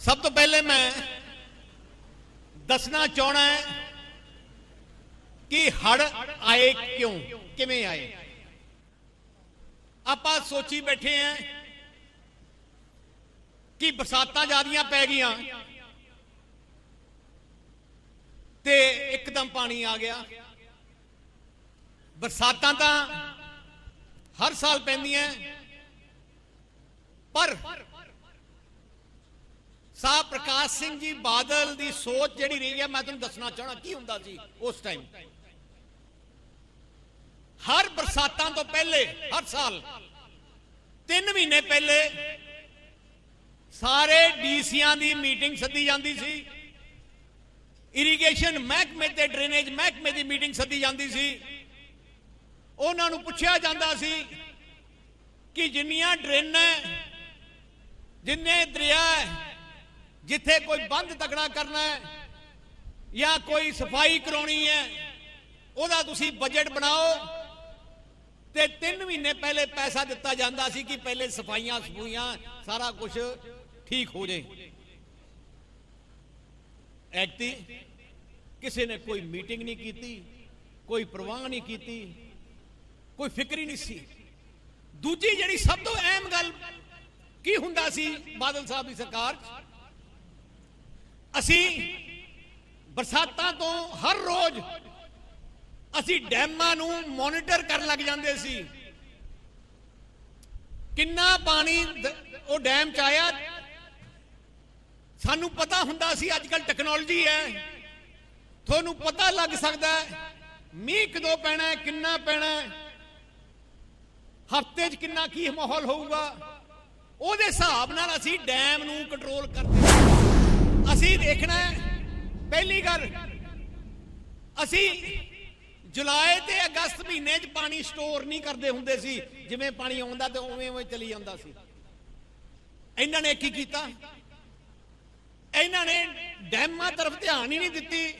ਸਭ ਤੋਂ ਪਹਿਲੇ ਮੈਂ ਦੱਸਣਾ ਚਾਹਣਾ ਹੈ ਕਿ ਹੜ ਆਏ ਕਿਉਂ? ਕਿਵੇਂ ਆਏ? ਆਪਾਂ ਸੋਚੀ ਬੈਠੇ ਆਂ ਕਿ ਬਰਸਾਤਾਂ ਜ਼ਿਆਦੀਆਂ ਪੈ ਗਈਆਂ ਤੇ ਇੱਕਦਮ ਪਾਣੀ ਆ ਗਿਆ। ਬਰਸਾਤਾਂ ਤਾਂ ਹਰ ਸਾਲ ਪੈਂਦੀਆਂ, ਪਰ ਸਾਹ ਪ੍ਰਕਾਸ਼ ਸਿੰਘ ਜੀ ਬਾਦਲ ਦੀ ਸੋਚ ਜਿਹੜੀ ਰਹੀ ਹੈ, ਮੈਂ ਤੁਹਾਨੂੰ ਦੱਸਣਾ ਚਾਹਣਾ ਕੀ ਹੁੰਦਾ ਸੀ ਉਸ ਟਾਈਮ ਹਰ ਬਰਸਾਤਾਂ ਤੋਂ ਪਹਿਲੇ, ਹਰ ਸਾਲ 3 ਮਹੀਨੇ ਪਹਿਲੇ ਸਾਰੇ ਡੀਸੀਆਂ ਦੀ ਮੀਟਿੰਗ ਸੱਦੀ ਜਾਂਦੀ ਸੀ। ਇਰੀਗੇਸ਼ਨ ਮਹਿਕਮੇ ਤੇ ਡਰੇਨੇਜ ਮਹਿਕਮੇ ਦੀ ਮੀਟਿੰਗ ਸੱਦੀ ਜਾਂਦੀ ਸੀ। ਉਹਨਾਂ ਨੂੰ ਪੁੱਛਿਆ ਜਾਂਦਾ ਸੀ ਕਿ ਜਿੰਨੀਆਂ ਡਰੇਨਾਂ ਜਿੰਨੇ ਦਰਿਆ ਜਿੱਥੇ ਕੋਈ ਬੰਦ ਤਕੜਾ ਕਰਨਾ ਹੈ ਜਾਂ ਕੋਈ ਸਫ਼ਾਈ ਕਰਾਉਣੀ ਹੈ, ਉਹਦਾ ਤੁਸੀਂ ਬਜਟ ਬਣਾਓ ਤੇ 3 ਮਹੀਨੇ ਪਹਿਲੇ ਪੈਸਾ ਦਿੱਤਾ ਜਾਂਦਾ ਸੀ ਕਿ ਪਹਿਲੇ ਸਫਾਈਆਂ, ਸਫੂਈਆਂ ਸਾਰਾ ਕੁਝ ਠੀਕ ਹੋ ਜਾਏ ਐਕਟੀ, ਕਿਸੇ ਨੇ ਕੋਈ ਮੀਟਿੰਗ ਨਹੀਂ ਕੀਤੀ, ਕੋਈ ਪ੍ਰਵਾਹ ਨਹੀਂ ਕੀਤੀ, ਕੋਈ ਫਿਕਰ ਹੀ ਨਹੀਂ ਸੀ ਦੂਜੀ ਜਿਹੜੀ ਸਭ ਤੋਂ ਅਹਿਮ ਗੱਲ, ਕੀ ਹੁੰਦਾ ਸੀ ਬਾਦਲ ਸਾਹਿਬ ਦੀ ਸਰਕਾਰ 'ਚ? ਅਸੀਂ ਬਰਸਾਤਾਂ ਤੋਂ ਹਰ ਰੋਜ਼ ਅਸੀਂ ਡੈਮਾਂ ਨੂੰ ਮੋਨੀਟਰ ਕਰਨ ਲੱਗ ਜਾਂਦੇ ਸੀ। ਕਿੰਨਾ ਪਾਣੀ ਉਹ ਡੈਮ ਚ ਆਇਆ। ਸਾਨੂੰ ਪਤਾ ਹੁੰਦਾ ਸੀ ਅੱਜ ਕੱਲ ਟੈਕਨੋਲੋਜੀ ਹੈ। ਤੁਹਾਨੂੰ ਪਤਾ ਲੱਗ ਸਕਦਾ ਮੀਂਹ ਕਦੋਂ ਪੈਣਾ ਕਿੰਨਾ ਪੈਣਾ ਹਫ਼ਤੇ 'ਚ ਕਿੰਨਾ ਕੀ ਮਾਹੌਲ ਹੋਊਗਾ। ਉਹਦੇ ਹਿਸਾਬ ਨਾਲ ਅਸੀਂ ਡੈਮ ਨੂੰ ਕੰਟਰੋਲ ਕਰਦੇ। ਅਸੀਂ ਦੇਖਣਾ ਹੈ, ਪਹਿਲੀ ਗੱਲ, ਅਸੀਂ ਜੁਲਾਈ ਤੇ ਅਗਸਤ ਮਹੀਨੇ 'ਚ ਪਾਣੀ ਸਟੋਰ ਨਹੀਂ ਕਰਦੇ ਹੁੰਦੇ ਸੀ। ਜਿਵੇਂ ਪਾਣੀ ਆਉਂਦਾ ਤੇ ਉਵੇਂ ਉਵੇਂ ਚਲੀ ਜਾਂਦਾ ਸੀ। ਇਹਨਾਂ ਨੇ ਕੀ ਕੀਤਾ? ਇਹਨਾਂ ਨੇ ਡੈਮਾਂ ਤਰਫ ਧਿਆਨ ਹੀ ਨਹੀਂ ਦਿੱਤੀ।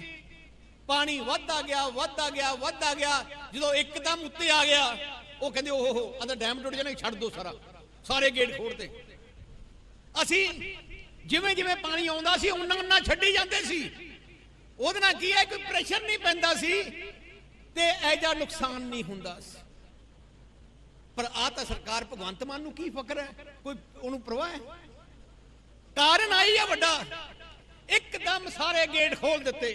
ਪਾਣੀ ਵੱਧਦਾ ਗਿਆ ਵੱਧਦਾ ਗਿਆ ਵੱਧਦਾ ਗਿਆ। ਜਦੋਂ ਇੱਕਦਮ ਉੱਤੇ ਆ ਗਿਆ, ਉਹ ਕਹਿੰਦੇ, ਓਹੋ, ਆਹ ਡੈਮ ਟੁੱਟ ਜਾਣਾ, ਛੱਡ ਦੋ ਸਾਰਾ। ਸਾਰੇ ਗੇਟ ਖੋਲਦੇ ਅਸੀਂ ਜਿਵੇਂ ਜਿਵੇਂ ਪਾਣੀ ਆਉਂਦਾ ਸੀ ਉਹਨਾਂ ਉਹਨਾਂ ਛੱਡੀ ਜਾਂਦੇ ਸੀ। ਉਹਦੇ ਨਾਲ ਕੀ ਹੈ, ਕੋਈ ਪ੍ਰੈਸ਼ਰ ਨਹੀਂ ਪੈਂਦਾ ਸੀ ਤੇ ਐਜਾ ਨੁਕਸਾਨ ਨਹੀਂ ਹੁੰਦਾ ਸੀ। ਪਰ ਆ ਤਾਂ ਸਰਕਾਰ ਭਗਵੰਤ ਮਾਨ ਨੂੰ ਕੀ ਫਕਰ ਹੈ? ਕੋਈ ਉਹਨੂੰ ਪਰਵਾਹ ਹੈ? ਕਾਰਨ ਆਈ ਹੈ ਵੱਡਾ। ਇੱਕਦਮ ਸਾਰੇ ਗੇਟ ਖੋਲ ਦਿੱਤੇ।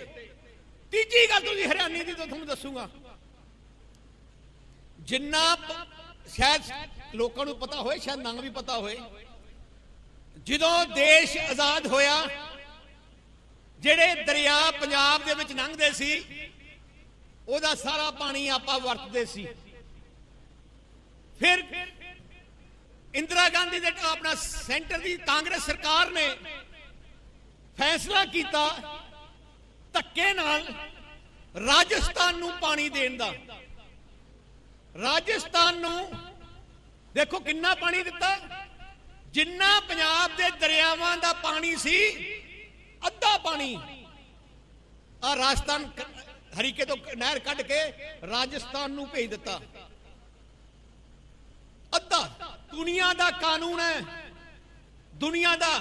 ਤੀਜੀ ਗੱਲ ਤੁਸੀਂ ਹਰਿਆਣੇ ਦੀ ਤਾਂ ਤੁਹਾਨੂੰ ਦੱਸੂਗਾ। ਜਿੰਨਾ ਸ਼ਾਇਦ ਲੋਕਾਂ ਨੂੰ ਪਤਾ ਹੋਏ, ਸ਼ਾਇਦ ਨਾ ਵੀ ਪਤਾ ਹੋਏ। ਜਦੋਂ ਦੇਸ਼ ਆਜ਼ਾਦ ਹੋਇਆ, ਜਿਹੜੇ ਦਰਿਆ ਪੰਜਾਬ ਦੇ ਵਿੱਚ ਲੰਘਦੇ ਸੀ, ਉਹਦਾ ਸਾਰਾ ਪਾਣੀ ਆਪਾਂ ਵਰਤਦੇ ਸੀ। ਫਿਰ ਇੰਦਰਾ ਗਾਂਧੀ ਦੇ ਆਪਣਾ ਸੈਂਟਰ ਦੀ ਕਾਂਗਰਸ ਸਰਕਾਰ ਨੇ ਫੈਸਲਾ ਕੀਤਾ ਧੱਕੇ ਨਾਲ ਰਾਜਸਥਾਨ ਨੂੰ ਪਾਣੀ ਦੇਣ ਦਾ। ਰਾਜਸਥਾਨ ਨੂੰ ਦੇਖੋ ਕਿੰਨਾ ਪਾਣੀ ਦਿੱਤਾ। ਜਿੰਨਾ ਪੰਜਾਬ ਦੇ ਦਰਿਆਵਾਂ ਦਾ ਪਾਣੀ ਸੀ, ਅੱਧਾ ਪਾਣੀ। ਆ ਰਾਜਸਥਾਨ ਹਰੀਕੇ ਤੋਂ ਨਹਿਰ ਕੱਢ ਕੇ ਰਾਜਸਥਾਨ ਨੂੰ ਭੇਜ ਦਿੱਤਾ। ਅੱਧਾ। ਦੁਨੀਆ ਦਾ ਕਾਨੂੰਨ ਹੈ। ਦੁਨੀਆ ਦਾ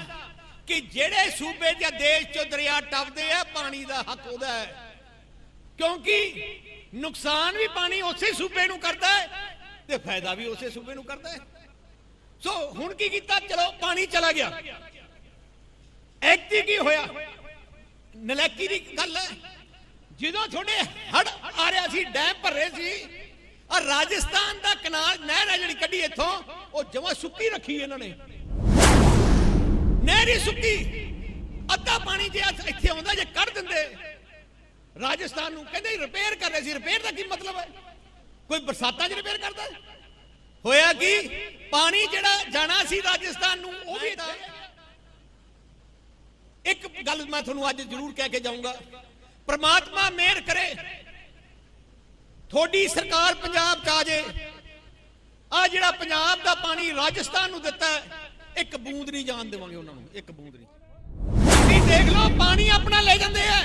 ਕਿ ਜਿਹੜੇ ਸੂਬੇ ਜਾਂ ਦੇਸ਼ ਚੋਂ ਦਰਿਆ ਟੱਪਦੇ ਆ, ਪਾਣੀ ਦਾ ਹੱਕ ਉਹਦਾ ਹੈ। ਕਿਉਂਕਿ ਨੁਕਸਾਨ ਵੀ ਪਾਣੀ ਉਸੇ ਸੂਬੇ ਨੂੰ ਕਰਦਾ ਹੈ ਤੇ ਫਾਇਦਾ ਵੀ ਉਸੇ ਸੂਬੇ ਨੂੰ ਕਰਦਾ ਹੈ। ਸੋ ਹੁਣ ਕੀ ਕੀਤਾ? ਚਲੋ, ਪਾਣੀ ਚਲਾ ਗਿਆ। ਐਕਟੀ ਕੀ ਹੋਇਆ? ਨਲੈਕੀ ਦੀ ਗੱਲ ਹੈ, ਜਦੋਂ ਤੁਹਾਡੇ ਹੜ ਆ ਰਿਹਾ ਸੀ, ਡੈਮ ਭਰੇ ਸੀ ਆ ਰਾਜਸਥਾਨ ਦਾ ਕਨਾਲ ਨਹਿਰ ਹੈ ਜਿਹੜੀ ਕੱਢੀ ਇੱਥੋਂ, ਉਹ ਜਮਾ ਸੁੱਕੀ ਰੱਖੀ ਇਹਨਾਂ ਨੇ। ਨਹਿਰੀ ਸੁੱਕੀ, ਅੱਧਾ ਪਾਣੀ ਜੇ ਇੱਥੇ ਆਉਂਦਾ, ਜੇ ਕੱਢ ਦਿੰਦੇ। ਰਾਜਸਥਾਨ ਨੂੰ ਕਹਿੰਦੇ ਰਿਪੇਅਰ ਕਰ ਰਹੇ ਸੀ। ਰਿਪੇਅਰ ਦਾ ਕੀ ਮਤਲਬ ਹੈ? ਕੋਈ ਬਰਸਾਤਾਂ 'ਚ ਰਿਪੇਅਰ ਕਰਦਾ ਹੈ? ਹੋਇਆ ਕੀ? ਪਾਣੀ ਜਿਹੜਾ ਜਾਣਾ ਸੀ ਰਾਜਸਥਾਨ ਨੂੰ, ਉਹ ਵੀ ਇੱਕ ਗੱਲ ਮੈਂ ਤੁਹਾਨੂੰ ਅੱਜ ਜ਼ਰੂਰ ਕਹਿ ਕੇ ਜਾਊਂਗਾ। ਪ੍ਰਮਾਤਮਾ ਮਿਹਰ ਕਰੇ। ਤੁਹਾਡੀ ਸਰਕਾਰ ਪੰਜਾਬ ਚ ਆ ਜੇ। ਆ ਜਿਹੜਾ ਪੰਜਾਬ ਦਾ ਪਾਣੀ ਰਾਜਸਥਾਨ ਨੂੰ ਦਿੱਤਾ ਇੱਕ ਬੂੰਦ ਨਹੀਂ ਜਾਣ ਦੇਵਾਂਗੇ ਉਹਨਾਂ ਨੂੰ, ਇੱਕ ਬੂੰਦ ਨਹੀਂ। ਤੁਸੀਂ ਦੇਖ ਲਓ, ਪਾਣੀ ਆਪਣਾ ਲੈ ਜਾਂਦੇ ਆ।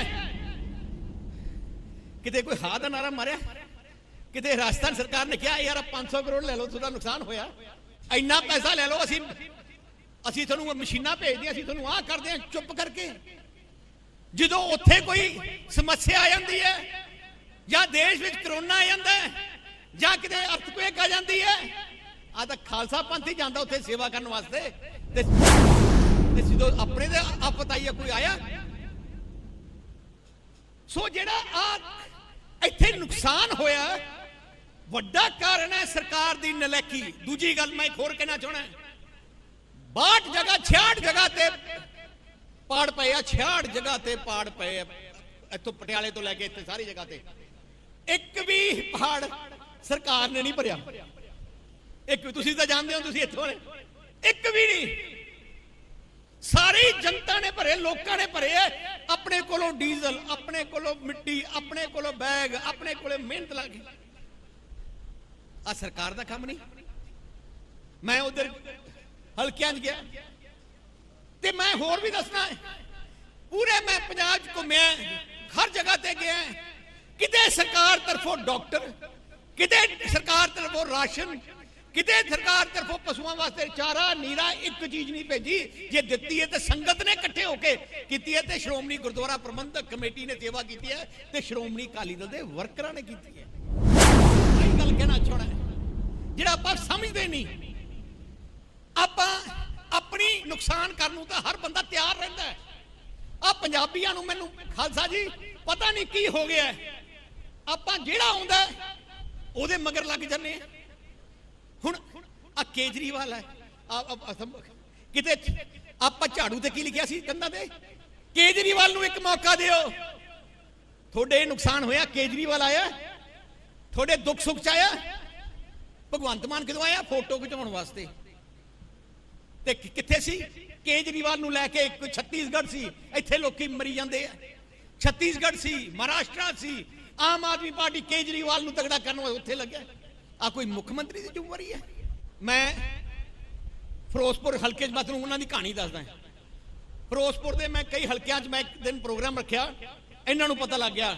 ਕਿਤੇ ਕੋਈ ਹਾਦ ਦਾ ਨਾਰਾ ਮਾਰਿਆ? ਕਿਤੇ ਰਾਜਸਥਾਨ ਸਰਕਾਰ ਨੇ ਕਿਹਾ ਯਾਰ ਆਹ 500 ਕਰੋੜ ਲੈ ਲਓ ਤੁਹਾਡਾ ਨੁਕਸਾਨ ਹੋਇਆ। ਇੰਨਾ ਪੈਸਾ ਲੈ ਲਓ ਅਸੀਂ। ਅਸੀਂ ਤੁਹਾਨੂੰ ਮਸ਼ੀਨਾਂ ਭੇਜਦੇ ਹਾਂ, ਅਸੀਂ ਤੁਹਾਨੂੰ ਆਹ ਕਰਦੇ ਹਾਂ ਚੁੱਪ ਕਰਕੇ। ਜਦੋਂ ਉੱਥੇ ਕੋਈ ਸਮੱਸਿਆ ਆ ਜਾਂਦੀ ਹੈ ਜਾਂ ਦੇਸ਼ ਵਿੱਚ ਕਰੋਨਾ ਆ ਜਾਂਦਾ ਹੈ ਜਾਂ ਕਿਤੇ ਅਰਥਕੁਏਕ ਆ ਜਾਂਦੀ ਹੈ ਆ ਤਾਂ ਖਾਲਸਾ ਪੰਥ ਹੀ ਜਾਂਦਾ ਉੱਥੇ ਸੇਵਾ ਕਰਨ ਵਾਸਤੇ। ਤੇ ਤੇ ਜਦੋਂ ਆਪਣੇ ਦੇ ਆਪਤਾਈਆ ਕੋਈ ਆਇਆ? ਸੋ ਜਿਹੜਾ ਆ ਇੱਥੇ ਨੁਕਸਾਨ ਹੋਇਆ ਵੱਡਾ ਕਾਰਨ ਹੈ ਸਰਕਾਰ ਦੀ ਨਲੈਕੀ। ਦੂਜੀ ਗੱਲ ਮੈਂ ਇੱਕ ਹੋਰ ਕਹਿਣਾ ਚਾਹਣਾ 62 ਜਗ੍ਹਾ 66 ਜਗ੍ਹਾ ਤੇ ਪਾੜ ਪਏ ਆ 66 ਜਗ੍ਹਾ ਤੇ ਪਾੜ ਪਏ ਇੱਥੋਂ ਪਟਿਆਲੇ ਤੋਂ ਲੈ ਕੇ ਇੱਥੇ ਸਾਰੀ ਜਗ੍ਹਾ ਤੇ। ਇੱਕ ਵੀ ਪਹਾੜ ਸਰਕਾਰ ਨੇ ਨਹੀਂ ਭਰਿਆ। ਇੱਕ ਤੁਸੀਂ ਤਾਂ ਜਾਣਦੇ ਹੋ, ਤੁਸੀਂ ਇੱਥੋਂ ਵਾਲੇ। ਇੱਕ ਵੀ ਨਹੀਂ। ਸਾਰੀ ਜਨਤਾ ਨੇ ਭਰੇ, ਲੋਕਾਂ ਨੇ ਭਰੇ ਆਪਣੇ ਕੋਲੋਂ ਡੀਜ਼ਲ, ਆਪਣੇ ਕੋਲੋਂ ਮਿੱਟੀ, ਆਪਣੇ ਕੋਲੋਂ ਬੈਗ, ਆਪਣੇ ਕੋਲੇ ਮਿਹਨਤ ਲਾ ਕੇ ਆ ਸਰਕਾਰ ਦਾ ਕੰਮ ਨਹੀਂ। ਮੈਂ ਉਧਰ ਹਲਕਿਆਂ 'ਚ ਗਿਆ। ਤੇ ਮੈਂ ਹੋਰ ਵੀ ਦੱਸਣਾ ਹੈ। ਪੂਰੇ ਮੈਂ ਪੰਜਾਬ 'ਚ ਘੁੰਮਿਆ ਹਰ ਜਗ੍ਹਾ ਤੇ ਗਿਆ ਕਿਤੇ ਸਰਕਾਰ ਤਰਫੋਂ ਡਾਕਟਰ, ਕਿਤੇ ਸਰਕਾਰ ਤਰਫੋਂ ਰਾਸ਼ਨ, ਕਿਤੇ ਸਰਕਾਰ ਤਰਫੋਂ ਪਸ਼ੂਆਂ ਵਾਸਤੇ ਚਾਰਾ, ਨੀਰਾ ਇੱਕ ਚੀਜ਼ ਨਹੀਂ ਭੇਜੀ। ਜੇ ਦਿੱਤੀ ਹੈ ਤੇ ਸੰਗਤ ਨੇ ਇਕੱਠੇ ਹੋ ਕੇ ਕੀਤੀ ਹੈ ਤੇ ਸ਼੍ਰੋਮਣੀ ਗੁਰਦੁਆਰਾ ਪ੍ਰਬੰਧਕ ਕਮੇਟੀ ਨੇ ਸੇਵਾ ਕੀਤੀ ਹੈ ਤੇ ਸ਼੍ਰੋਮਣੀ ਅਕਾਲੀ ਦਲ ਦੇ ਵਰਕਰਾਂ ਨੇ ਕੀਤੀ ਹੈ। ਕਹਿਣਾ ਚਾਹਣਾ ਜਿਹੜਾ ਆਪਾਂ ਸਮਝਦੇ ਨਹੀਂ। ਆਪਾਂ ਆਪਣੀ ਨੁਕਸਾਨ ਕਰਨ ਨੂੰ ਤਾਂ ਹਰ ਬੰਦਾ ਤਿਆਰ ਰਹਿੰਦਾ ਹੈ। ਆ ਪੰਜਾਬੀਆਂ ਨੂੰ ਮੈਨੂੰ, ਖਾਲਸਾ ਜੀ, ਪਤਾ ਨਹੀਂ ਕੀ ਹੋ ਗਿਆ ਆਪਾਂ ਜਿਹੜਾ ਆਉਂਦਾ ਉਹਦੇ ਮਗਰ ਲੱਗ ਜੰਨੇ ਹੁਣ ਆ ਕੇਜਰੀਵਾਲ ਹੈ ਆ ਕਿਤੇ ਆਪਾਂ ਝਾੜੂ ਤੇ ਕੀ ਲਿਖਿਆ ਸੀ ਕੰਧਾਂ ਤੇ? ਕੇਜਰੀਵਾਲ ਨੂੰ ਇੱਕ ਮੌਕਾ ਦਿਓ। ਤੁਹਾਡੇ ਨੁਕਸਾਨ ਹੋਇਆ, ਕੇਜਰੀਵਾਲ ਆਇਆ। ਤੁਹਾਡੇ ਦੁੱਖ ਸੁੱਖ ਚ ਆਇਆ? ਭਗਵੰਤ ਮਾਨ ਕਿਦੋਂ ਆਇਆ ਫੋਟੋ ਖਿਚਾਉਣ ਵਾਸਤੇ? ਤੇ ਕਿੱਥੇ ਸੀ? ਕੇਜਰੀਵਾਲ ਨੂੰ ਲੈ ਕੇ ਇੱਕ ਛੱਤੀਸਗੜ੍ਹ ਸੀ। ਇੱਥੇ ਲੋਕੀ ਮਰੀ ਜਾਂਦੇ ਆ। ਛੱਤੀਸਗੜ੍ਹ ਸੀ, ਮਹਾਰਾਸ਼ਟਰ ਸੀ। ਆਮ ਆਦਮੀ ਪਾਰਟੀ ਕੇਜਰੀਵਾਲ ਨੂੰ ਤਗੜਾ ਕਰਨ ਵਾਸਤੇ ਉੱਥੇ ਲੱਗਿਆ। ਆ ਕੋਈ ਮੁੱਖ ਮੰਤਰੀ ਦੀ ਜ਼ਿੰਮੇਵਾਰੀ ਹੈ? ਮੈਂ ਫਿਰੋਜ਼ਪੁਰ ਹਲਕੇ 'ਚ ਮਤਲਬ ਉਹਨਾਂ ਦੀ ਕਹਾਣੀ ਦੱਸਦਾ ਫਿਰੋਜ਼ਪੁਰ ਦੇ ਮੈਂ ਕਈ ਹਲਕਿਆਂ 'ਚ ਮੈਂ ਇੱਕ ਦਿਨ ਪ੍ਰੋਗਰਾਮ ਰੱਖਿਆ। ਇਹਨਾਂ ਨੂੰ ਪਤਾ ਲੱਗ ਗਿਆ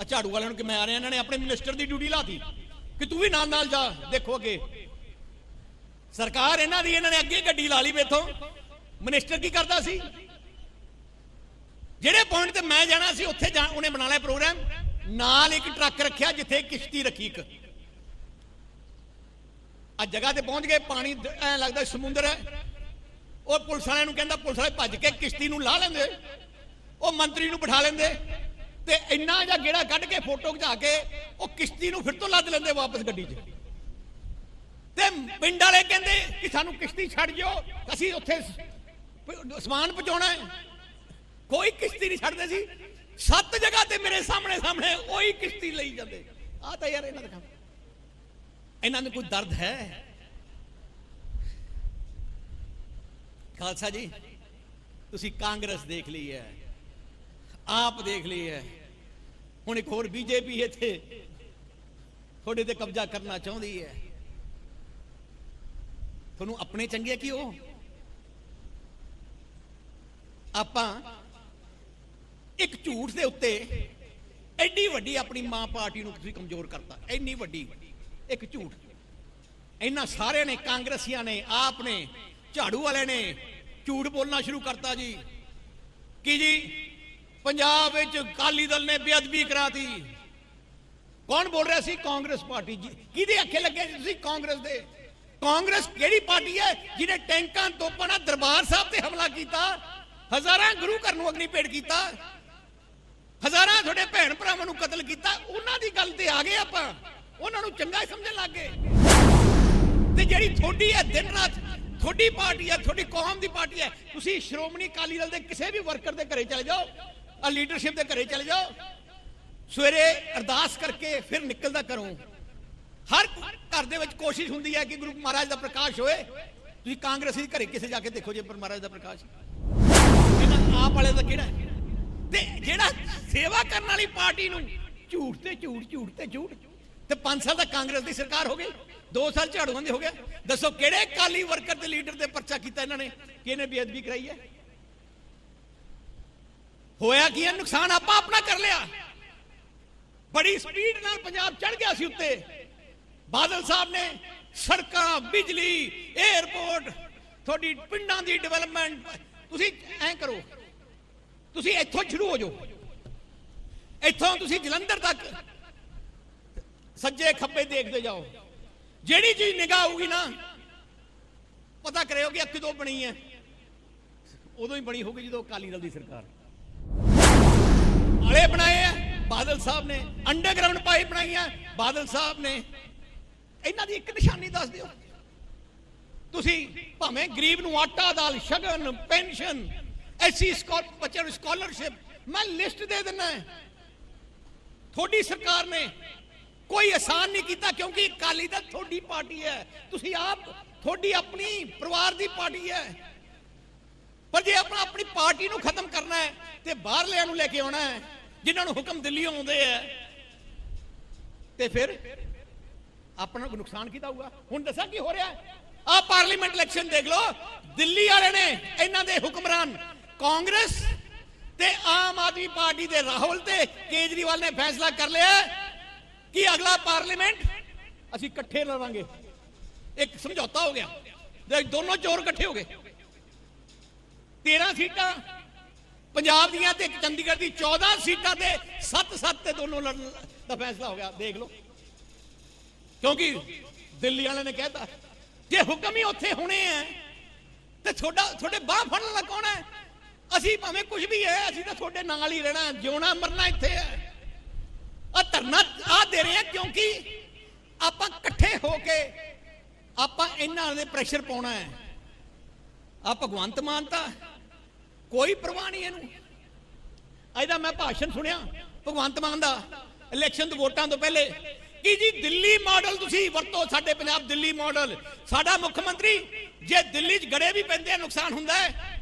ਆ ਝਾੜੂ ਵਾਲਿਆਂ ਨੂੰ ਕਿ ਮੈਂ ਆ ਰਿਹਾ, ਇਹਨਾਂ ਨੇ ਆਪਣੇ ਮਿਨਿਸਟਰ ਦੀ ਡਿਊਟੀ ਲਾਤੀ। ਕਿ ਤੂੰ ਵੀ ਨਾਲ ਨਾਲ ਜਾ, ਦੇਖੋ ਅੱਗੇ। ਸਰਕਾਰ ਇਹਨਾਂ ਦੀ, ਇਹਨਾਂ ਨੇ ਅੱਗੇ ਗੱਡੀ ਲਾ ਲਈ ਮੇਥੋਂ ਮਿਨਿਸਟਰ ਕੀ ਕਰਦਾ ਸੀ? ਜਿਹੜੇ ਪੁਆਇੰਟ ਤੇ ਮੈਂ ਜਾਣਾ ਸੀ, ਉੱਥੇ ਜਾ, ਉਹਨੇ ਬਣਾ ਲਿਆ ਪ੍ਰੋਗਰਾਮ ਨਾਲ ਇੱਕ ਟਰੱਕ ਰੱਖਿਆ, ਜਿੱਥੇ ਕਿਸ਼ਤੀ ਰੱਖੀ ਇੱਕ। ਆ ਜਗ੍ਹਾ ਤੇ ਪਹੁੰਚ ਗਏ, ਪਾਣੀ ਐ ਲੱਗਦਾ ਸਮੁੰਦਰ ਹੈ। ਉਹ ਪੁਲਿਸ ਵਾਲਿਆਂ ਨੂੰ ਕਹਿੰਦਾ, ਪੁਲਿਸ ਵਾਲੇ ਭੱਜ ਕੇ ਕਿਸ਼ਤੀ ਨੂੰ ਲਾ ਲੈਂਦੇ। ਉਹ ਮੰਤਰੀ ਨੂੰ ਬਿਠਾ ਲੈਂਦੇ। ਤੇ ਇੰਨਾ ਜਾਂ ਗੇੜਾ ਕੱਢ ਕੇ ਫੋਟੋ ਖਿਚਾ ਕੇ ਉਹ ਕਿਸ਼ਤੀ ਨੂੰ ਫਿਰ ਤੋਂ ਲੱਦ ਲੈਂਦੇ ਵਾਪਸ ਗੱਡੀ 'ਚ। ਤੇ ਪਿੰਡ ਵਾਲੇ ਕਹਿੰਦੇ ਕਿ ਸਾਨੂੰ ਕਿਸ਼ਤੀ ਛੱਡ ਜਿਓ, ਅਸੀਂ ਉੱਥੇ ਸਮਾਨ ਪਹੁੰਚਾਉਣਾ ਹੈ। ਕੋਈ ਕਿਸ਼ਤੀ ਨਹੀਂ ਛੱਡਦੇ ਸੀ। ਸੱਤ ਜਗ੍ਹਾ ਤੇ ਮੇਰੇ ਸਾਹਮਣੇ ਸਾਹਮਣੇ ਉਹੀ ਕਿਸ਼ਤੀ ਲਈ ਜਾਂਦੇ। ਆ ਤਾਂ ਯਾਰ ਇਹਨਾਂ ਦਾ ਕੰਮ। ਇਹਨਾਂ ਨੂੰ ਕੋਈ ਦਰਦ ਹੈ? ਖਾਲਸਾ ਜੀ, ਤੁਸੀਂ ਕਾਂਗਰਸ ਦੇਖ ਲਈ ਹੈ। ਆਪ ਦੇਖ ਲਈ ਹੈ। ਹੁਣ ਇੱਕ ਹੋਰ ਬੀਜੇਪੀ ਇੱਥੇ ਤੁਹਾਡੇ ਤੇ ਕਬਜ਼ਾ ਕਰਨਾ ਚਾਹੁੰਦੀ ਹੈ। ਤੁਹਾਨੂੰ ਆਪਣੇ ਚੰਗੇ ਕੀ ਉਹ? ਆਪਾਂ ਇੱਕ ਝੂਠ ਦੇ ਉੱਤੇ ਐਡੀ ਵੱਡੀ ਆਪਣੀ ਮਾਂ ਪਾਰਟੀ ਨੂੰ ਤੁਸੀਂ ਕਮਜ਼ੋਰ ਕਰਤਾ, ਐਨੀ ਵੱਡੀ, ਇੱਕ ਝੂਠ। ਇਹਨਾਂ ਸਾਰਿਆਂ ਨੇ, ਕਾਂਗਰਸੀਆਂ ਨੇ, ਆਪ ਨੇ, ਝਾੜੂ ਵਾਲੇ ਨੇ ਝੂਠ ਬੋਲਣਾ ਸ਼ੁਰੂ ਕਰਤਾ ਜੀ। ਕੀ ਜੀ? ਪੰਜਾਬ ਵਿੱਚ ਅਕਾਲੀ ਦਲ ਨੇ ਬੇਅਦਬੀ ਕਰਾਤੀ। ਕੌਣ ਬੋਲ ਰਿਹਾ ਸੀ? ਕਾਂਗਰਸ ਪਾਰਟੀ। ਕਿਹਦੇ ਅੱਖੇ ਲੱਗੇ ਤੁਸੀਂ ਕਾਂਗਰਸ ਦੇ? ਕਾਂਗਰਸ ਕਿਹੜੀ ਪਾਰਟੀ ਹੈ ਜਿਹਨੇ ਟੈਂਕਾਂ ਤੋਪਾਂ ਨਾਲ ਦਰਬਾਰ ਸਾਹਿਬ ਤੇ ਹਮਲਾ ਕੀਤਾ? ਹਜ਼ਾਰਾਂ ਗੁਰੂ ਘਰ ਨੂੰ ਅਗਨੀ ਭੇਟ ਕੀਤਾ। ਹਜ਼ਾਰਾਂ ਤੁਹਾਡੇ ਭੈਣ ਭਰਾਵਾਂ ਨੂੰ ਕਤਲ ਕੀਤਾ। ਉਹਨਾਂ ਦੀ ਗੱਲ ਤੇ ਆ ਗਏ ਆਪਾਂ। ਉਹਨਾਂ ਨੂੰ ਚੰਗਾ ਸਮਝਣ ਲੱਗ ਗਏ। ਤੇ ਜਿਹੜੀ ਤੁਹਾਡੀ ਹੈ ਦਿਨ ਰਾਤ ਤੁਹਾਡੀ ਪਾਰਟੀ ਹੈ, ਤੁਹਾਡੀ ਕੌਮ ਦੀ ਪਾਰਟੀ ਹੈ, ਤੁਸੀਂ ਸ਼੍ਰੋਮਣੀ ਅਕਾਲੀ ਦਲ ਦੇ ਕਿਸੇ ਵੀ ਵਰਕਰ ਦੇ ਘਰੇ ਚਲੇ ਜਾਓ। ਆ ਲੀਡਰਸ਼ਿਪ ਦੇ ਘਰੇ ਚਲੇ ਜਾਓ। ਸਵੇਰੇ ਅਰਦਾਸ ਕਰਕੇ ਫਿਰ ਨਿਕਲਦਾ ਕਰੋ ਹਰ ਘਰ ਦੇ ਵਿੱਚ ਕੋਸ਼ਿਸ਼ ਹੁੰਦੀ ਹੈ ਕਿ ਗੁਰੂ ਮਹਾਰਾਜ ਦਾ ਪ੍ਰਕਾਸ਼ ਹੋਏ। ਤੁਸੀਂ ਕਾਂਗਰਸੀ ਘਰੇ ਕਿਸੇ ਜਾ ਕੇ ਦੇਖੋ ਜੇ ਪਰ ਮਹਾਰਾਜ ਦਾ ਪ੍ਰਕਾਸ਼। ਇਹਨਾਂ ਆਪ ਵਾਲੇ ਦਾ ਕਿਹੜਾ ਤੇ ਜਿਹੜਾ ਸੇਵਾ ਕਰਨ ਵਾਲੀ ਪਾਰਟੀ ਨੂੰ ਝੂਠ ਤੇ ਝੂਠ ਝੂਠ ਤੇ ਝੂਠ। ਤੇ 5 ਸਾਲ ਦਾ ਕਾਂਗਰਸ ਦੀ ਸਰਕਾਰ ਹੋ ਗਈ। 2 ਸਾਲ ਝਾੜੂਆਂ ਦੇ ਹੋ ਗਿਆ। ਦੱਸੋ ਕਿਹੜੇ ਕਾਲੀ ਵਰਕਰ ਦੇ ਲੀਡਰ ਤੇ ਪਰਚਾ ਕੀਤਾ ਇਹਨਾਂ ਨੇ? ਕਿ ਇਹਨੇ ਬੇਅਦਬੀ ਕਰਾਈ ਹੈ? ਹੋਇਆ ਕੀ ਹੈ? ਨੁਕਸਾਨ ਆਪਾਂ ਆਪਣਾ ਕਰ ਲਿਆ। ਬੜੀ ਸਪੀਡ ਨਾਲ ਪੰਜਾਬ ਚੜ ਗਿਆ ਸੀ ਉੱਤੇ। ਬਾਦਲ ਸਾਹਿਬ ਨੇ ਸੜਕਾਂ, ਬਿਜਲੀ 에ਅਰਪੋਰਟ ਤੁਹਾਡੀ ਪਿੰਡਾਂ ਦੀ ਡਿਵੈਲਪਮੈਂਟ ਤੁਸੀਂ ਐਂ ਕਰੋ। ਤੁਸੀਂ ਇੱਥੋਂ ਸ਼ੁਰੂ ਹੋ ਜਾਓ। ਇੱਥੋਂ ਤੁਸੀਂ ਜਲੰਧਰ ਤੱਕ ਸੱਜੇ ਖੱਬੇ ਦੇਖਦੇ ਜਾਓ। ਜਿਹੜੀ ਚੀਜ਼ ਨਿਗਾਹ ਹੋਊਗੀ ਨਾ, ਪਤਾ ਕਰਿਓ ਕਿ ਇਹ ਕਦੋਂ ਬਣੀ ਹੈ। ਉਦੋਂ ਹੀ ਬਣੀ ਹੋਊਗੀ ਜਦੋਂ ਅਕਾਲੀ ਦਲ ਦੀ ਸਰਕਾਰ। ਆਲੇ ਬਣਾਏ ਆ। ਬਾਦਲ ਸਾਹਿਬ ਨੇ ਅੰਡਰਗਰਾਉਂਡ ਪਾਈਪ ਬਣਾਈਆਂ ਬਾਦਲ ਸਾਹਿਬ ਨੇ ਇਹਨਾਂ ਦੀ ਇੱਕ ਨਿਸ਼ਾਨੀ ਦੱਸ ਦਿਓ। ਤੁਸੀਂ ਭਾਵੇਂ ਗਰੀਬ ਨੂੰ ਆਟਾ ਦਾਲ, ਸ਼ਗਨ, ਪੈਨਸ਼ਨ ਐਸੀ ਸਕਾਲ ਬੱਚਿਆਂ ਨੂੰ ਸਕਾਲਰਸ਼ਿਪ ਮੈਂ ਲਿਸਟ ਦੇ ਦਿੰਨਾ ਹੈ। ਤੁਹਾਡੀ ਸਰਕਾਰ ਨੇ ਕੋਈ ਆਸਾਨ ਨਹੀਂ ਕੀਤਾ ਕਿਉਂਕਿ ਅਕਾਲੀ ਦਲ ਤੁਹਾਡੀ ਪਾਰਟੀ ਹੈ। ਤੁਸੀਂ ਆਪ, ਤੁਹਾਡੀ ਆਪਣੀ ਪਰਿਵਾਰ ਦੀ ਪਾਰਟੀ ਹੈ। ਪਰ ਜੇ ਆਪਣਾ ਆਪਣੀ ਪਾਰਟੀ ਨੂੰ ਖਤਮ ਕਰਨਾ ਹੈ ਤੇ ਬਾਹਰਲਿਆਂ ਨੂੰ ਲੈ ਕੇ ਆਉਣਾ ਹੈ ਜਿਨ੍ਹਾਂ ਨੂੰ ਹੁਕਮ ਦਿੱਲੀੋਂ ਆਉਂਦੇ ਆ, ਤੇ ਫਿਰ ਆਪਣਾ ਨੁਕਸਾਨ ਕੀਤਾ ਹੋਊਗਾ? ਹੁਣ ਦੱਸਾਂ ਕੀ ਹੋ ਰਿਹਾ ਆ ਪਾਰਲੀਮੈਂਟ ਇਲੈਕਸ਼ਨ ਦੇਖ ਲਓ, ਦਿੱਲੀ ਵਾਲੇ ਨੇ ਇਹਨਾਂ ਦੇ ਹੁਕਮਰਾਨ ਕਾਂਗਰਸ ਤੇ ਆਮ ਆਦਮੀ ਪਾਰਟੀ ਦੇ ਰਾਹੁਲ ਤੇ ਕੇਜਰੀਵਾਲ ਨੇ ਫੈਸਲਾ ਕਰ ਲਿਆ ਕਿ ਅਗਲਾ ਪਾਰਲੀਮੈਂਟ ਅਸੀਂ ਇਕੱਠੇ ਲਵਾਂਗੇ ਇੱਕ ਸਮਝੌਤਾ ਹੋ ਗਿਆ। ਤੇ ਦੋਨੋਂ ਚੋਰ ਇਕੱਠੇ ਹੋ ਗਏ। 13 ਸੀਟਾਂ ਪੰਜਾਬ ਦੀਆਂ ਤੇ ਚੰਡੀਗੜ੍ਹ ਦੀ 14 ਸੀਟਾਂ ਤੇ 7-7 ਤੇ ਦੋਨੋਂ ਲੜਨ ਦਾ ਫੈਸਲਾ ਹੋ ਗਿਆ, ਦੇਖ ਲਓ। ਕਿਉਂਕਿ ਦਿੱਲੀ ਵਾਲਿਆਂ ਨੇ ਕਹਿਤਾ, ਜੇ ਹੁਕਮ ਹੀ ਉੱਥੇ ਹੋਣੇ ਆ, ਤੇ ਤੁਹਾਡਾ, ਤੁਹਾਡੇ ਬਾਹ ਫੜਨ ਦਾ ਕੌਣ ਹੈ? ਅਸੀਂ ਭਾਵੇਂ ਕੁਝ ਵੀ ਹੈ, ਅਸੀਂ ਤਾਂ ਤੁਹਾਡੇ ਨਾਲ ਹੀ ਰਹਿਣਾ, ਜਿਉਣਾ, ਮਰਨਾ ਇੱਥੇ ਹੈ। ਆ ਧਰਨਾ ਆ ਦੇ ਰਹੇ ਆ ਕਿਉਂਕਿ ਆਪਾਂ ਇਕੱਠੇ ਹੋ ਕੇ ਆਪਾਂ ਇਹਨਾਂ ਦੇ ਪ੍ਰੈਸ਼ਰ ਪਾਉਣਾ ਹੈ। ਆ ਭਗਵੰਤ ਮਾਨ ਤਾਂ ਕੋਈ ਪਰਵਾਹ ਨਹੀਂ ਇਹਨੂੰ। ਇਹਦਾ ਮੈਂ ਭਾਸ਼ਣ ਸੁਣਿਆ, ਭਗਵੰਤ ਮਾਨ ਦਾ ਇਲੈਕਸ਼ਨ ਤੋਂ ਵੋਟਾਂ ਤੋਂ ਪਹਿਲੇ, ਕਿ ਜੀ ਦਿੱਲੀ ਮਾਡਲ ਤੁਸੀਂ ਵਰਤੋ ਸਾਡੇ ਪੰਜਾਬ ਦਿੱਲੀ ਮਾਡਲ ਸਾਡਾ ਮੁੱਖ ਮੰਤਰੀ, ਜੇ ਦਿੱਲੀ 'ਚ ਗੜੇ ਵੀ ਪੈਂਦੇ ਆ, ਨੁਕਸਾਨ ਹੁੰਦਾ ਹੈ।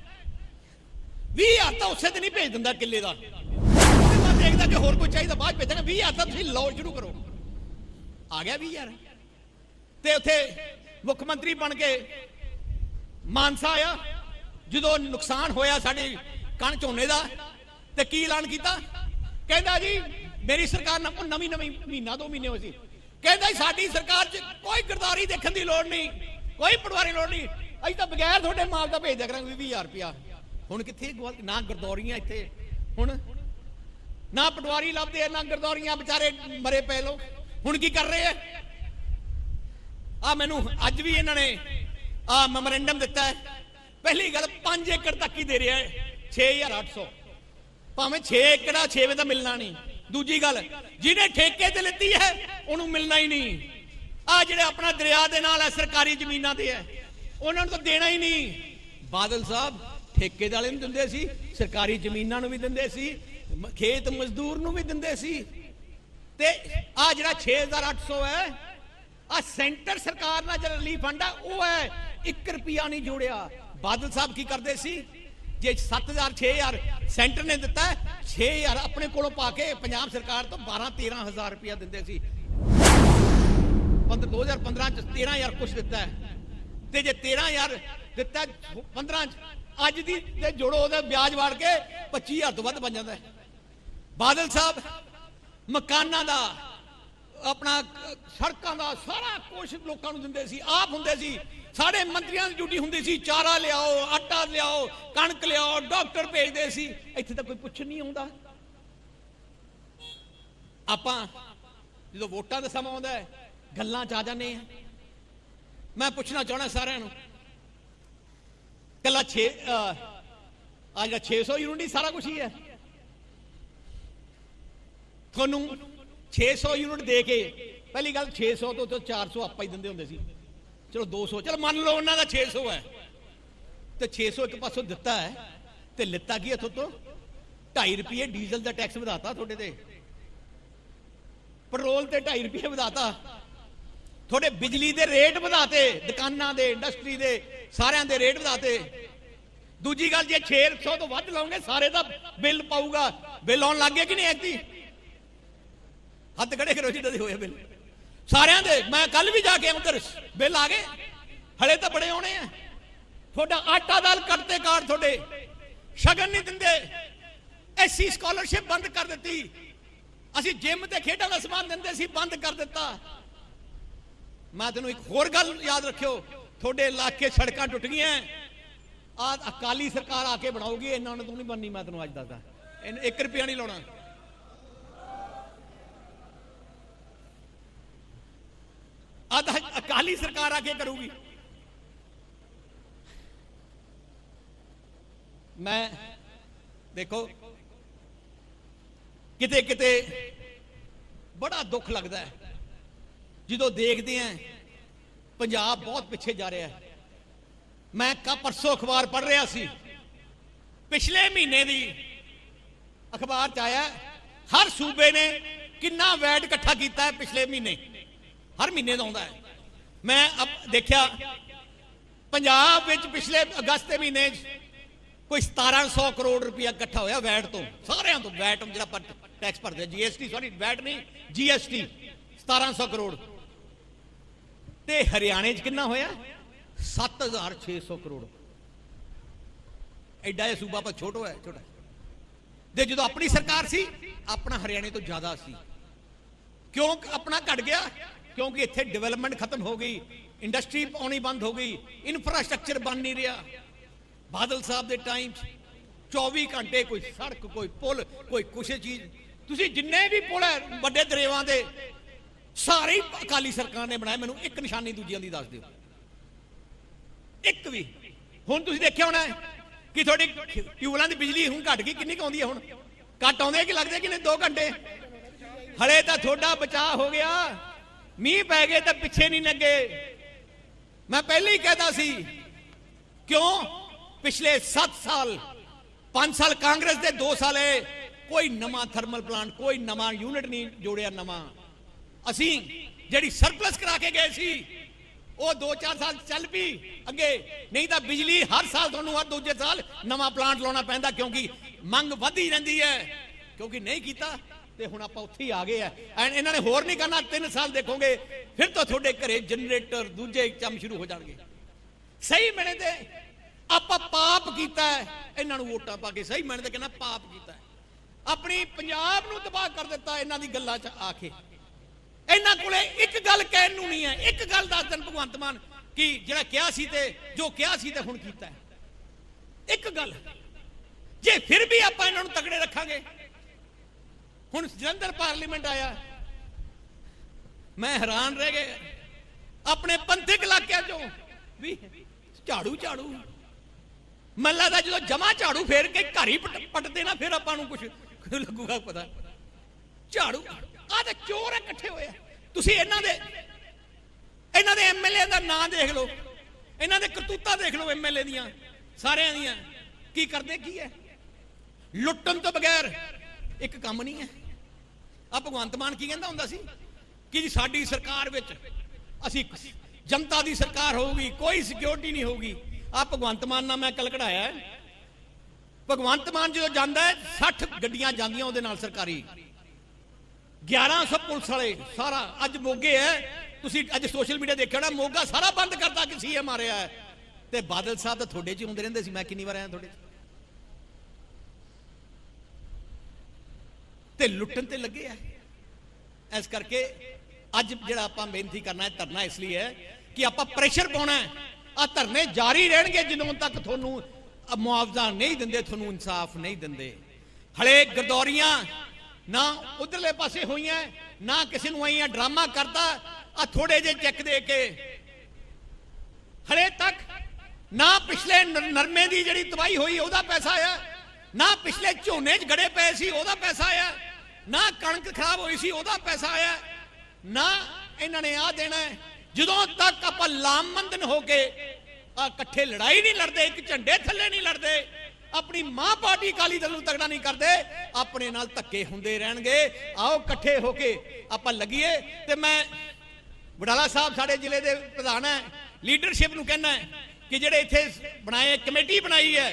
20000 ਤਾਂ ਉਸੇ ਦਿਨ ਹੀ ਭੇਜ ਦਿੰਦਾ ਕਿੱਲੇ ਦਾ। ਉਹਦੇ ਦੇਖਦਾ ਕਿ ਹੋਰ ਕੋਈ ਚਾਹੀਦਾ, ਬਾਅਦ 'ਚ ਭੇਜਾਂਗਾ 20000 ਤਾਂ ਤੁਸੀਂ ਲਓ ਸ਼ੁਰੂ ਕਰੋ। ਆ ਗਿਆ 20000 ਤੇ ਉੱਥੇ ਮੁੱਖ ਮੰਤਰੀ ਬਣ ਕੇ ਮਾਨਸਾ ਆਇਆ। ਜਦੋਂ ਨੁਕਸਾਨ ਹੋਇਆ ਸਾਡੇ ਕਣ ਝੋਨੇ ਦਾ, ਤੇ ਕੀ ਐਲਾਨ ਕੀਤਾ? ਕਹਿੰਦਾ ਜੀ, ਮੇਰੀ ਸਰਕਾਰ ਨਾਲ ਨਵੀਂ ਨਵੀਂ ਮਹੀਨਾ ਦੋ ਮਹੀਨੇ ਹੋਏ ਸੀ। ਕਹਿੰਦਾ ਸਾਡੀ ਸਰਕਾਰ 'ਚ ਕੋਈ ਗਰਦਾਰੀ ਦੇਖਣ ਦੀ ਲੋੜ ਨਹੀਂ, ਕੋਈ ਪਟਵਾਰੀ ਲੋੜ ਨਹੀਂ। ਅਸੀਂ ਤਾਂ ਬਗੈਰ ਤੁਹਾਡੇ ਮਾਲ ਦਾ ਭੇਜ ਦਿਆ ਕਰਾਂਗੇ 20000 ਰੁਪਇਆ। ਹੁਣ ਕਿੱਥੇ ਨਾ ਗਰਦੌਰੀਆਂ ਇੱਥੇ। ਹੁਣ ਨਾ ਪਟਵਾਰੀ ਲੱਭਦੇ ਆ, ਨਾ ਗਰਦੌਰੀਆਂ ਵਿਚਾਰੇ ਮਰੇ ਪਏ ਲੋ ਹੁਣ ਕੀ ਕਰ ਰਹੇ ਆ? ਆ ਮੈਨੂੰ ਅੱਜ ਵੀ ਇਹਨਾਂ ਨੇ ਆ ਮੈਮੋਰੈਂਡਮ ਦਿੱਤਾ ਹੈ। ਪਹਿਲੀ ਗੱਲ 5 ਏਕੜ ਤੱਕ ਹੀ ਦੇ ਰਿਹਾ ਹੈ। 6800 ਭਾਵੇਂ 6 ਏਕੜ ਆ 6 ਦਾ ਮਿਲਣਾ ਨਹੀਂ। ਦੂਜੀ ਗੱਲ, ਜਿਹਨੇ ਠੇਕੇ ਤੇ ਲਿੱਤੀ ਹੈ, ਉਹਨੂੰ ਮਿਲਣਾ ਹੀ ਨਹੀਂ। ਆ ਜਿਹੜੇ ਆਪਣਾ ਦਰਿਆ ਦੇ ਨਾਲ ਹੈ ਸਰਕਾਰੀ ਜ਼ਮੀਨਾਂ ਤੇ ਹੈ ਉਹਨਾਂ ਨੂੰ ਤਾਂ ਦੇਣਾ ਹੀ ਨਹੀਂ। ਬਾਦਲ ਸਾਹਿਬ, ਠੇਕੇ ਵਾਲੇ ਨੂੰ ਦਿੰਦੇ ਸੀ, ਸਰਕਾਰੀ ਜ਼ਮੀਨਾਂ ਨੂੰ ਵੀ ਦਿੰਦੇ ਸੀ ਖੇਤ ਮਜ਼ਦੂਰ ਨੂੰ ਵੀ ਦਿੰਦੇ ਸੀ। ਤੇ ਆ ਜਿਹੜਾ 6800 ਹੈ, ਆ ਸੈਂਟਰ ਸਰਕਾਰ ਨਾਲ ਜਿਹੜਾ ਰਿਲੀਫ ਫੰਡ ਆ, ਉਹ ਹੈ 1 ਰੁਪਿਆ ਨਹੀਂ ਜੋੜਿਆ। ਬਾਦਲ ਸਾਹਿਬ ਕੀ ਕਰਦੇ ਸੀ? ਜੇ 7000 6000 ਸੈਂਟਰ ਨੇ ਦਿੱਤਾ 6000 ਆਪਣੇ ਕੋਲੋਂ ਪਾ ਕੇ ਪੰਜਾਬ ਸਰਕਾਰ ਤੋਂ 12 13000 ਰੁਪਿਆ ਦਿੰਦੇ ਸੀ। 15 2015 ਚ 13000 ਕੁਛ ਦਿੱਤਾ ਤੇ ਜੇ 13000 ਦਿੱਤਾ 15 ਚ ਅੱਜ ਦੀ ਤੇ ਜੋੜੋ ਉਹਦਾ ਵਿਆਜ ਵਾੜ ਕੇ 25000 ਤੋਂ ਵੱਧ ਬਣ ਜਾਂਦਾ ਬਾਦਲ ਸਾਹਿਬ, ਮਕਾਨਾਂ ਦਾ ਆਪਣਾ ਸੜਕਾਂ ਦਾ ਸਾਰਾ ਕੁਝ ਲੋਕਾਂ ਨੂੰ ਦਿੰਦੇ ਸੀ, ਆਪ ਹੁੰਦੇ ਸੀ। ਸਾਡੇ ਮੰਤਰੀਆਂ ਦੀ ਡਿਊਟੀ ਹੁੰਦੀ ਸੀ, ਚਾਰਾ ਲਿਆਓ, ਆਟਾ ਲਿਆਓ, ਕਣਕ ਲਿਆਓ, ਡਾਕਟਰ ਭੇਜਦੇ ਸੀ। ਇੱਥੇ ਤਾਂ ਕੋਈ ਪੁੱਛ ਨਹੀਂ ਆਉਂਦਾ। ਆਪਾਂ ਜਦੋਂ ਵੋਟਾਂ ਦਾ ਸਮਾਂ ਆਉਂਦਾ ਹੈ, ਗੱਲਾਂ ਚ ਆ ਜਾਂਦੇ ਆ ਮੈਂ ਪੁੱਛਣਾ ਚਾਹਣਾ ਸਾਰਿਆਂ ਨੂੰ ਕੱਲਾ 6 ਆ ਜਿਹੜਾ 600 ਯੂਨਿਟ ਹੀ ਸਾਰਾ ਕੁਝ ਹੀ ਹੈ। ਤੁਹਾਨੂੰ 600 ਯੂਨਿਟ ਦੇ ਕੇ। ਪਹਿਲੀ ਗੱਲ 600 ਤੋਂ ਤੋਂ 400 ਆਪਾਂ ਹੀ ਦਿੰਦੇ ਹੁੰਦੇ ਸੀ। ਚਲੋ 200 ਚਲੋ ਮੰਨ ਲਓ ਉਹਨਾਂ ਦਾ 600 ਹੈ। ਤੇ 600 ਇੱਕ ਪਾਸੋਂ ਦਿੱਤਾ ਹੈ। ਤੇ ਲਿੱਤਾ ਕੀ ਇਥੋਂ ਤੋਂ 2.5 ਰੁਪਏ ਡੀਜ਼ਲ ਦਾ ਟੈਕਸ ਵਧਾਤਾ ਤੁਹਾਡੇ ਤੇ। ਪੈਟਰੋਲ ਤੇ 2.5 ਰੁਪਏ ਵਧਾਤਾ। ਤੁਹਾਡੇ ਬਿਜਲੀ ਦੇ ਰੇਟ ਵਧਾਤੇ, ਦੁਕਾਨਾਂ ਦੇ, ਇੰਡਸਟਰੀ ਦੇ, ਸਾਰਿਆਂ ਦੇ ਰੇਟ ਵਧਾਤੇ। ਦੂਜੀ ਗੱਲ, ਜੇ 600 ਤੋਂ ਵੱਧ ਲਾਉਂਗੇ ਸਾਰੇ ਦਾ ਬਿੱਲ ਪਾਊਗਾ। ਬਿੱਲ ਆਉਣ ਲੱਗ ਗਿਆ ਕਿ ਨਹੀਂ ਐਕਟੀ ਹੱਥ ਖੜੇ ਕਰੋ ਜਿੱਦਾਂ ਦੇ ਹੋਏ ਬਿੱਲ। ਸਾਰਿਆਂ ਦੇ, ਮੈਂ ਕੱਲ ਵੀ ਜਾ ਕੇ ਉਧਰ ਬਿੱਲ ਆ ਗਏ। ਹਲੇ ਤਾਂ ਬੜੇ ਆਉਣੇ ਆ। ਤੁਹਾਡਾ ਆਟਾ ਦਾਲ ਕੱਟਦੇ ਕਾਰ ਤੁਹਾਡੇ। ਸ਼ਗਨ ਨਹੀਂ ਦਿੰਦੇ। ਐਸੀ ਸਕਾਲਰਸ਼ਿਪ ਬੰਦ ਕਰ ਦਿੱਤੀ। ਅਸੀਂ ਜਿਮ ਤੇ ਖੇਡਾਂ ਦਾ ਸਮਾਨ ਦਿੰਦੇ ਸੀ, ਬੰਦ ਕਰ ਦਿੱਤਾ। ਮੈਂ ਤੈਨੂੰ ਇੱਕ ਹੋਰ ਗੱਲ ਯਾਦ ਰੱਖਿਓ। ਤੁਹਾਡੇ ਇਲਾਕੇ ਸੜਕਾਂ ਟੁੱਟ ਗਈਆਂ। ਆ ਅਕਾਲੀ ਸਰਕਾਰ ਆ ਕੇ ਬਣਾਉਗੀ ਇਹਨਾਂ ਨੂੰ ਤੂੰ ਨਹੀਂ ਬੰਨੀ ਮੈਂ ਤੈਨੂੰ ਅੱਜ ਦੱਸਦਾ। ਇਹਨੂੰ 1 ਰੁਪਿਆ ਨਹੀਂ ਲਾਉਣਾ। ਆ ਅਕਾਲੀ ਸਰਕਾਰ ਆ ਕੇ ਕਰੂਗੀ। ਮੈਂ, ਦੇਖੋ, ਕਿਤੇ ਕਿਤੇ ਬੜਾ ਦੁੱਖ ਲੱਗਦਾ ਹੈ। ਜਦੋਂ ਦੇਖਦੇ ਆਂ ਪੰਜਾਬ ਬਹੁਤ ਪਿੱਛੇ ਜਾ ਰਿਹਾ ਹੈ। ਮੈਂ ਕਾ ਪਰਸੋਂ ਅਖਬਾਰ ਪੜ੍ਹ ਰਿਹਾ ਸੀ। ਪਿਛਲੇ ਮਹੀਨੇ ਦੀ ਅਖਬਾਰ ਚ ਆਇਆ, ਹਰ ਸੂਬੇ ਨੇ ਕਿੰਨਾ ਵੈਟ ਇਕੱਠਾ ਕੀਤਾ ਹੈ ਪਿਛਲੇ ਮਹੀਨੇ। ਹਰ ਮਹੀਨੇ ਦਾ ਆਉਂਦਾ ਹੈ। ਮੈਂ ਅਪ- ਦੇਖਿਆ, ਪੰਜਾਬ ਵਿੱਚ ਪਿਛਲੇ ਅਗਸਤ ਦੇ ਮਹੀਨੇ 'ਚ ਕੋਈ 1700 ਕਰੋੜ ਰੁਪਇਆ ਇਕੱਠਾ ਹੋਇਆ ਵੈਟ ਤੋਂ। ਸਾਰਿਆਂ ਤੋਂ ਵੈਟ ਜਿਹੜਾ ਟੈਕਸ ਭਰਦੇ ਜੀਐਸਟੀ ਸੌਰੀ ਵੈਟ ਨਹੀਂ ਜੀਐਸਟੀ 1700 ਕਰੋੜ। ਤੇ ਹਰਿਆਣੇ 'ਚ ਕਿੰਨਾ ਹੋਇਆ? 7600 ਕਰੋੜ। ਐਡਾ ਇਹ ਸੂਬਾ ਪਰ ਛੋਟਾ ਹੈ ਛੋਟਾ। ਦੇ ਜਦੋਂ ਆਪਣੀ ਸਰਕਾਰ ਸੀ, ਆਪਣਾ ਹਰਿਆਣੇ ਤੋਂ ਜ਼ਿਆਦਾ ਸੀ। ਕਿਉਂ ਆਪਣਾ ਘਟ ਗਿਆ? ਕਿਉਂਕਿ ਇੱਥੇ ਡਿਵੈਲਪਮੈਂਟ ਖਤਮ ਹੋ ਗਈ ਇੰਡਸਟਰੀ ਆਉਣੀ ਬੰਦ ਹੋ ਗਈ ਇਨਫਰਾਸਟ੍ਰਕਚਰ ਬਣ ਨਹੀਂ ਰਿਹਾ। ਬਾਦਲ ਸਾਹਿਬ ਦੇ ਟਾਈਮ 'ਚ 24 ਘੰਟੇ ਕੋਈ ਸੜਕ, ਕੋਈ ਪੁਲ, ਕੋਈ ਕੁਛ ਚੀਜ਼। ਤੁਸੀਂ ਜਿੰਨੇ ਵੀ ਪੁਲ ਹੈ, ਵੱਡੇ ਦਰੇਵਾਂ ਦੇ, ਸਾਰੇ ਅਕਾਲੀ ਸਰਕਾਰ ਨੇ ਬਣਾਏ। ਮੈਨੂੰ ਇੱਕ ਨਿਸ਼ਾਨੀ ਦੂਜਿਆਂ ਦੀ ਦੱਸ ਦਿਓ। ਇੱਕ ਵੀ। ਹੁਣ ਤੁਸੀਂ ਦੇਖਿਆ ਹੋਣਾ ਕਿ ਤੁਹਾਡੀ ਟਿਊਬਲਾਂ ਦੀ ਬਿਜਲੀ ਹੁਣ ਘਟ ਗਈ, ਕਿੰਨੀ ਕੁ ਆਉਂਦੀ ਹੈ ਹੁਣ? ਘੱਟ ਆਉਂਦੇ ਕਿ ਲੱਗਦੇ ਕਿ ਨੇ 2 ਘੰਟੇ। ਹਲੇ ਤਾਂ ਤੁਹਾਡਾ ਬਚਾਅ ਹੋ ਗਿਆ। ਮੀਂਹ ਪੈ ਗਏ ਤਾਂ ਪਿੱਛੇ ਨਹੀਂ ਲੱਗੇ। ਮੈਂ ਪਹਿਲੇ ਹੀ ਕਹਿਦਾ ਸੀ, ਕਿਉਂ? ਪਿਛਲੇ 7 ਸਾਲ 5 ਸਾਲ ਕਾਂਗਰਸ ਦੇ 2 ਸਾਲ ਇਹ ਕੋਈ ਨਵਾਂ ਥਰਮਲ ਪਲਾਂਟ, ਕੋਈ ਨਵਾਂ ਯੂਨਿਟ ਨਹੀਂ ਜੋੜਿਆ ਨਵਾਂ। ਅਸੀਂ ਜਿਹੜੀ ਸਰਪਲਸ ਕਰਾ ਕੇ ਗਏ ਸੀ, ਉਹ 2-4 ਸਾਲ ਚੱਲ ਪਈ। ਅੱਗੇ ਨਹੀਂ ਤਾਂ ਬਿਜਲੀ ਹਰ ਸਾਲ ਤੁਹਾਨੂੰ ਹਰ ਦੂਜੇ ਸਾਲ ਨਵਾਂ ਪਲਾਂਟ ਲਾਉਣਾ ਪੈਂਦਾ ਕਿਉਂਕਿ ਮੰਗ ਵਧਦੀ ਰਹਿੰਦੀ ਹੈ। ਕਿਉਂਕਿ ਨਹੀਂ ਕੀਤਾ ਤੇ ਹੁਣ ਆਪਾਂ ਉੱਥੇ ਹੀ ਆ ਗਏ ਆ। ਐਂਡ ਇਹਨਾਂ ਨੇ ਹੋਰ ਨਹੀਂ ਕਰਨਾ 3 ਸਾਲ ਦੇਖੋਗੇ, ਫਿਰ ਤਾਂ ਤੁਹਾਡੇ ਘਰੇ ਜਨਰੇਟਰ ਦੂਜੇ ਚੰਮ ਸ਼ੁਰੂ ਹੋ ਜਾਣਗੇ। ਸਹੀ ਮੈਨੇ ਤੇ ਆਪਾਂ ਪਾਪ ਕੀਤਾ ਇਹਨਾਂ ਨੂੰ ਵੋਟਾਂ ਪਾ ਕੇ ਸਹੀ ਮੈਨੇ ਤੇ ਕਹਿੰਦਾ ਪਾਪ ਕੀਤਾ ਆਪਣੀ ਪੰਜਾਬ ਨੂੰ ਤਬਾਹ ਕਰ ਦਿੱਤਾ ਇਹਨਾਂ ਦੀ ਗੱਲਾਂ 'ਚ ਆ ਕੇ। ਇਹਨਾਂ ਕੋਲੇ ਇੱਕ ਗੱਲ ਕਹਿਣ ਨੂੰ ਨਹੀਂ ਹੈ, ਇੱਕ ਗੱਲ ਦੱਸ ਦੇਣ ਭਗਵੰਤ ਮਾਨ, ਕਿ ਜਿਹੜਾ ਕਿਹਾ ਸੀ ਤੇ ਜੋ ਕਿਹਾ ਸੀ ਤੇ ਹੁਣ ਕੀਤਾ ਇੱਕ ਗੱਲ, ਜੇ ਫਿਰ ਵੀ ਆਪਾਂ ਇਹਨਾਂ ਨੂੰ ਤਗੜੇ ਰੱਖਾਂਗੇ ਹੁਣ ਜਲੰਧਰ ਪਾਰਲੀਮੈਂਟ ਆਇਆ। ਮੈਂ ਹੈਰਾਨ ਰਹਿ ਗਿਆ। ਆਪਣੇ ਪੰਥਕ ਇਲਾਕਿਆਂ ਚੋਂ ਵੀ ਝਾੜੂ ਝਾੜੂ। ਮੈਨੂੰ ਲੱਗਦਾ ਜਦੋਂ ਜਮਾ ਝਾੜੂ ਫੇਰ ਕੇ ਘਰ ਹੀ ਪਟ- ਨਾ, ਫਿਰ ਆਪਾਂ ਨੂੰ ਕੁਝ ਲੱਗੂਗਾ ਪਤਾ। ਝਾੜੂ, ਆਹ ਤੇ ਚੋਰ ਇਕੱਠੇ ਹੋਏ ਤੁਸੀਂ ਇਹਨਾਂ ਦੇ ਇਹਨਾਂ ਦੇ ਐਮਐਲਏ ਦਾ ਨਾਂ ਦੇਖ ਲਓ। ਇਹਨਾਂ ਦੇ ਕਰਤੂਤਾਂ ਦੇਖ ਲਓ ਐਮਐਲਏ ਦੀਆਂ, ਸਾਰਿਆਂ ਦੀਆਂ। ਕੀ ਕਰਦੇ, ਕੀ ਹੈ? ਲੁੱਟਣ ਤੋਂ ਬਗੈਰ ਇੱਕ ਕੰਮ ਨਹੀਂ ਹੈ। ਆ ਭਗਵੰਤ ਮਾਨ ਕੀ ਕਹਿੰਦਾ ਹੁੰਦਾ ਸੀ? ਕਿ ਜੀ ਸਾਡੀ ਸਰਕਾਰ ਵਿੱਚ ਅਸੀਂ ਜਨਤਾ ਦੀ ਸਰਕਾਰ ਹੋਊਗੀ, ਕੋਈ ਸਿਕਿਉਰਿਟੀ ਨਹੀਂ ਹੋਊਗੀ। ਆ ਭਗਵੰਤ ਮਾਨ ਨਾਲ ਮੈਂ ਕੱਲ ਕਢਾਇਆ ਭਗਵੰਤ ਮਾਨ ਜਦੋਂ ਜਾਂਦਾ ਹੈ 60 ਗੱਡੀਆਂ ਜਾਂਦੀਆਂ ਉਹਦੇ ਨਾਲ ਸਰਕਾਰੀ। 1100 ਪੁਲਿਸ ਵਾਲੇ, ਸਾਰਾ ਅੱਜ ਮੋਗੇ ਹੈ। ਤੁਸੀਂ ਅੱਜ ਸੋਸ਼ਲ ਮੀਡੀਆ ਦੇਖਿਆ ਹੋਣਾ, ਮੋਗਾ ਸਾਰਾ ਬੰਦ ਕਰਤਾ ਕਿ ਸੀਐਮ ਮਾਰਿਆ ਹੈ ਤੇ ਬਾਦਲ ਸਾਹਿਬ ਤਾਂ ਤੁਹਾਡੇ 'ਚ ਹੀ ਹੁੰਦੇ ਰਹਿੰਦੇ ਸੀ, ਮੈਂ ਕਿੰਨੀ ਵਾਰ ਆਇਆ ਤੁਹਾਡੇ 'ਚ? ਤੇ ਲੁੱਟਣ ਤੇ ਲੱਗੇ ਆ। ਇਸ ਕਰਕੇ ਅੱਜ ਜਿਹੜਾ ਆਪਾਂ ਬੇਨਤੀ ਕਰਨਾ ਹੈ, ਧਰਨਾ ਇਸ ਲਈ ਹੈ ਕਿ ਆਪਾਂ ਪ੍ਰੈਸ਼ਰ ਪਾਉਣਾ ਹੈ। ਆ ਧਰਨੇ ਜਾਰੀ ਰਹਿਣਗੇ ਜਦੋਂ ਤੱਕ ਤੁਹਾਨੂੰ ਮੁਆਵਜ਼ਾ ਨਹੀਂ ਦਿੰਦੇ, ਤੁਹਾਨੂੰ ਇਨਸਾਫ ਨਹੀਂ ਦਿੰਦੇ। ਹਲੇ ਗਰਦੌਰੀਆਂ ਨਾ ਉਧਰਲੇ ਪਾਸੇ ਹੋਈਆਂ, ਨਾ ਕਿਸੇ ਨੂੰ ਆਈਆਂ ਡਰਾਮਾ ਕਰਦਾ ਆ ਥੋੜੇ ਜਿਹੇ ਚੈੱਕ ਦੇ ਕੇ। ਹਲੇ ਤੱਕ ਨਾ ਪਿਛਲੇ ਨਰਮੇ ਦੀ ਜਿਹੜੀ ਤਬਾਹੀ ਹੋਈ, ਉਹਦਾ ਪੈਸਾ ਆਇਆ। ਨਾ ਪਿਛਲੇ ਝੋਨੇ 'ਚ ਗੜੇ ਪਏ ਸੀ, ਉਹਦਾ ਪੈਸਾ ਆਇਆ। ਨਾ ਕਣਕ ਖਰਾਬ ਹੋਈ ਸੀ, ਉਹਦਾ ਪੈਸਾ ਆਇਆ ਨਾ ਇਹਨਾਂ ਨੇ ਆ ਦੇਣਾ ਹੈ। ਜਦੋਂ ਤੱਕ ਆਪਾਂ ਲਾਮਬੰਦਨ ਹੋ ਕੇ ਇਕੱਠੇ ਲੜਾਈ ਨਹੀਂ ਲੜਦੇ, ਇੱਕ ਝੰਡੇ ਥੱਲੇ ਨਹੀਂ ਲੜਦੇ, ਆਪਣੀ ਮਾਂ ਪਾਰਟੀ ਕਾਲੀ ਦਲ ਨੂੰ ਤਗੜਾ ਨਹੀਂ ਕਰਦੇ, ਆਪਣੇ ਨਾਲ ਧੱਕੇ ਹੁੰਦੇ ਰਹਿਣਗੇ ਆਓ ਇਕੱਠੇ ਹੋ ਕੇ ਆਪਾਂ ਲੱਗੀਏ ਤੇ ਮੈਂ ਵਡਾਲਾ ਸਾਹਿਬ ਸਾਡੇ ਜ਼ਿਲ੍ਹੇ ਦੇ ਪ੍ਰਧਾਨ ਹੈ ਲੀਡਰਸ਼ਿਪ ਨੂੰ ਕਹਿਣਾ ਹੈ ਕਿ ਜਿਹੜੇ ਇੱਥੇ ਬਣਾਏ, ਕਮੇਟੀ ਬਣਾਈ ਹੈ,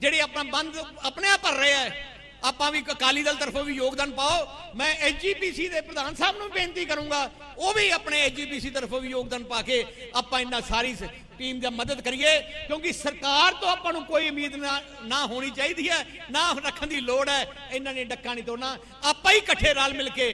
ਜਿਹੜੇ ਆਪਣਾ ਬੰਦ ਆਪਣੇ ਆਪ ਭਰ ਰਹੇ ਹੈ ਆਪਾਂ ਵੀ ਅਕਾਲੀ ਦਲ ਤਰਫੋਂ ਵੀ ਯੋਗਦਾਨ ਪਾਓ। ਮੈਂ ਐਸਜੀਪੀਸੀ ਦੇ ਪ੍ਰਧਾਨ ਸਾਹਿਬ ਨੂੰ ਬੇਨਤੀ ਕਰੂੰਗਾ, ਉਹ ਵੀ ਆਪਣੇ ਐਸਜੀਪੀਸੀ ਤਰਫੋਂ ਵੀ ਯੋਗਦਾਨ ਪਾ ਕੇ ਆਪਾਂ ਇਹਨਾਂ ਸਾਰੀ ਸ- ਟੀਮ ਦਾ ਮਦਦ ਕਰੀਏ, ਕਿਉਂਕਿ ਸਰਕਾਰ ਤੋਂ ਆਪਾਂ ਨੂੰ ਕੋਈ ਉਮੀਦ ਨਾ ਨਾ ਹੋਣੀ ਚਾਹੀਦੀ ਹੈ, ਨਾ ਰੱਖਣ ਦੀ ਲੋੜ ਹੈ, ਇਹਨਾਂ ਨੇ ਡੱਕਾ ਨਹੀਂ ਤੋੜਨਾ। ਆਪਾਂ ਹੀ ਇਕੱਠੇ ਰਲ ਮਿਲ ਕੇ